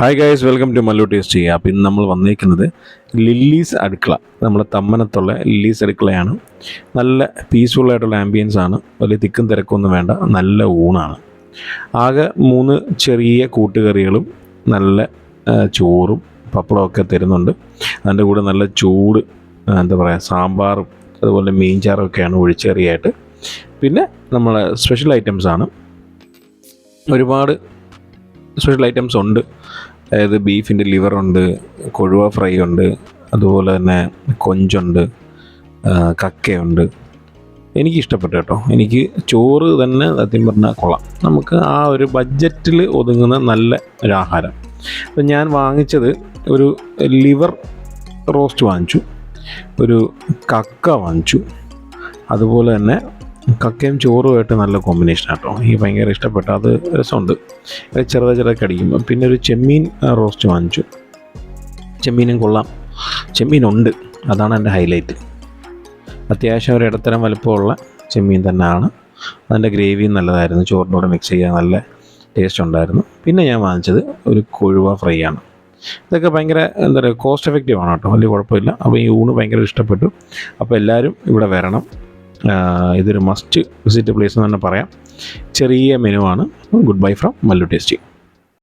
Hi guys welcome to Mallu taste ചെയ്യുക അപ്പോൾ ഇന്ന് നമ്മൾ വന്നിരിക്കുന്നത് ലില്ലീസ് അടുക്കള. നമ്മുടെ തമ്മനത്തുള്ള ലില്ലീസ് അടുക്കളയാണ്. നല്ല പീസ്ഫുൾ ആയിട്ടുള്ള ആംബിയൻസ് ആണ്. വലിയ തിക്കും തിരക്കൊന്നും വേണ്ട. നല്ല ഊണാണ്. ആകെ മൂന്ന് ചെറിയ കൂട്ടുകറികളും നല്ല ചോറും പപ്പടമൊക്കെ തരുന്നുണ്ട്. അതിന്റെ കൂടെ നല്ല ചൂട് എന്താ പറയുക സാമ്പാറും അതുപോലെ മീൻചാറും ഒക്കെയാണ് ഒഴിച്ചേറിയായിട്ട്. പിന്നെ നമ്മളെ സ്പെഷ്യൽ ഐറ്റംസ് ആണ്. ഒരുപാട് സ്പെഷ്യൽ ഐറ്റംസ് ഉണ്ട്. അതായത് ബീഫിന്റെ ലിവറുണ്ട് കൊഴുവ ഫ്രൈ ഉണ്ട് അതുപോലെ തന്നെ കൊഞ്ചുണ്ട് കക്കയുണ്ട്. എനിക്ക് ഇഷ്ടപ്പെട്ടു കേട്ടോ. എനിക്ക് ചോറ് തന്നെ സത്യം പറഞ്ഞാൽ കൊള്ളാം. നമുക്ക് ആ ഒരു ബഡ്ജറ്റിൽ ഒതുങ്ങുന്ന നല്ല ഒരു ആഹാരം. അപ്പം ഞാൻ വാങ്ങിച്ചത് ഒരു ലിവർ റോസ്റ്റ് വാങ്ങിച്ചു ഒരു കക്ക വാങ്ങിച്ചു അതുപോലെ തന്നെ കക്കയും ചോറുമായിട്ട് നല്ല കോമ്പിനേഷൻ ആട്ടോ. എനിക്ക് ഭയങ്കര ഇഷ്ടപ്പെട്ട അത് രസമുണ്ട്. ചെറുതായി ചെറുതായി കടിക്കും. പിന്നെ ഒരു ചെമ്മീൻ റോസ്റ്റ് വാങ്ങിച്ചു. ചെമ്മീനും കൊള്ളാം. ചെമ്മീനുണ്ട്. അതാണ് എന്റെ ഹൈലൈറ്റ് അത്യാവശ്യം ഒരു ഇടത്തരം വലുപ്പമുള്ള ചെമ്മീൻ തന്നെയാണ്. അതിന്റെ ഗ്രേവിയും നല്ലതായിരുന്നു. ചോറിനോട് മിക്സ് ചെയ്യാൻ നല്ല ടേസ്റ്റ് ഉണ്ടായിരുന്നു. പിന്നെ ഞാൻ വാങ്ങിച്ചത് ഒരു കൊഴുവ ഫ്രൈ ആണ് ഇതൊക്കെ ഭയങ്കര എന്താ പറയുക കോസ്റ്റ് എഫക്റ്റീവ് ആണ് കേട്ടോ. വലിയ കുഴപ്പമില്ല. അപ്പോൾ ഈ ഊണ് ഭയങ്കര ഇഷ്ടപ്പെട്ടു. അപ്പോൾ എല്ലാവരും ഇവിടെ വരണം. ഇതൊരു മസ്റ്റ് വിസിറ്റ് പ്ലേസ് എന്ന് തന്നെ പറയാം. ചെറിയ മെനുവാണ് good bye from Mallu tasty.